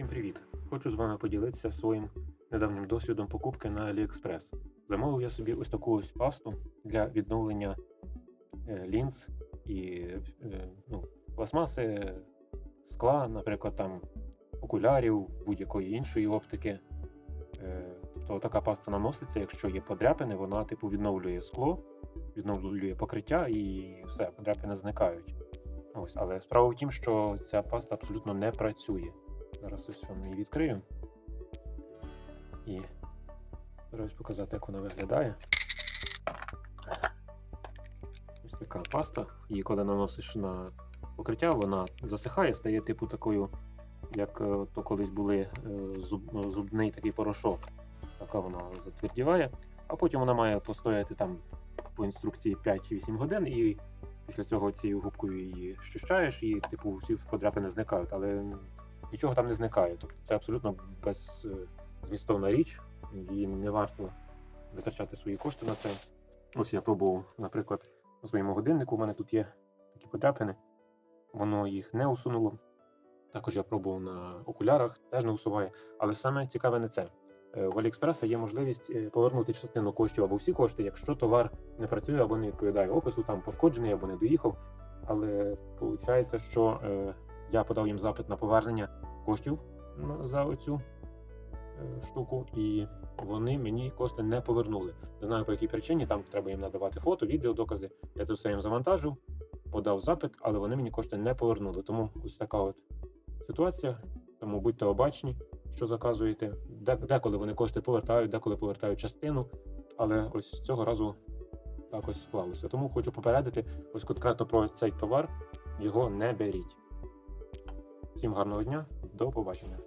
Усім привіт! Хочу з вами поділитися своїм недавнім досвідом покупки на AliExpress. Замовив я собі ось таку ось пасту для відновлення е, лінз і е, ну, пластмаси, скла, наприклад, там окулярів, будь-якої іншої оптики. Е, Тобто така паста наноситься, якщо є подряпини, вона типу відновлює скло, відновлює покриття і все, подряпини зникають. Ось, але справа в тім, що ця паста абсолютно не працює. Зараз ось вам її відкрию. І стараюсь показати, як вона виглядає. Ось така паста. Її коли наносиш на покриття, вона засихає, стає типу такою, як е, то колись були е, зуб, ну, зубний такий порошок. Така вона затвердіває, а потім вона має постояти там по інструкції 5-8 годин, і після цього цією губкою її щищаєш, і типу всі подряпини зникають, але нічого там не зникає. Тобто це абсолютно беззмістовна річ, і не варто витрачати свої кошти на це. Ось я пробував, наприклад, на своєму годиннику. У мене тут є такі подряпини, воно їх не усунуло. Також я пробував на окулярах, теж не усуває. Але саме цікаве не це. Е, В Аліекспреса є можливість е, повернути частину коштів або всі кошти, якщо товар не працює або не відповідає опису, там пошкоджений або не доїхав. Але виходить, що е, я подав їм запит на повернення коштів за оцю е, штуку, і вони мені кошти не повернули. Не знаю по якій причині, там треба їм надавати фото, відео, докази. Я це все їм завантажив, подав запит, але вони мені кошти не повернули. Тому ось така от ситуація. Тому будьте обачні, що заказуєте. Деколи вони кошти повертають, деколи повертають частину, але ось цього разу так ось склалося. Тому хочу попередити ось конкретно про цей товар. Його не беріть. Всім гарного дня, до побачення.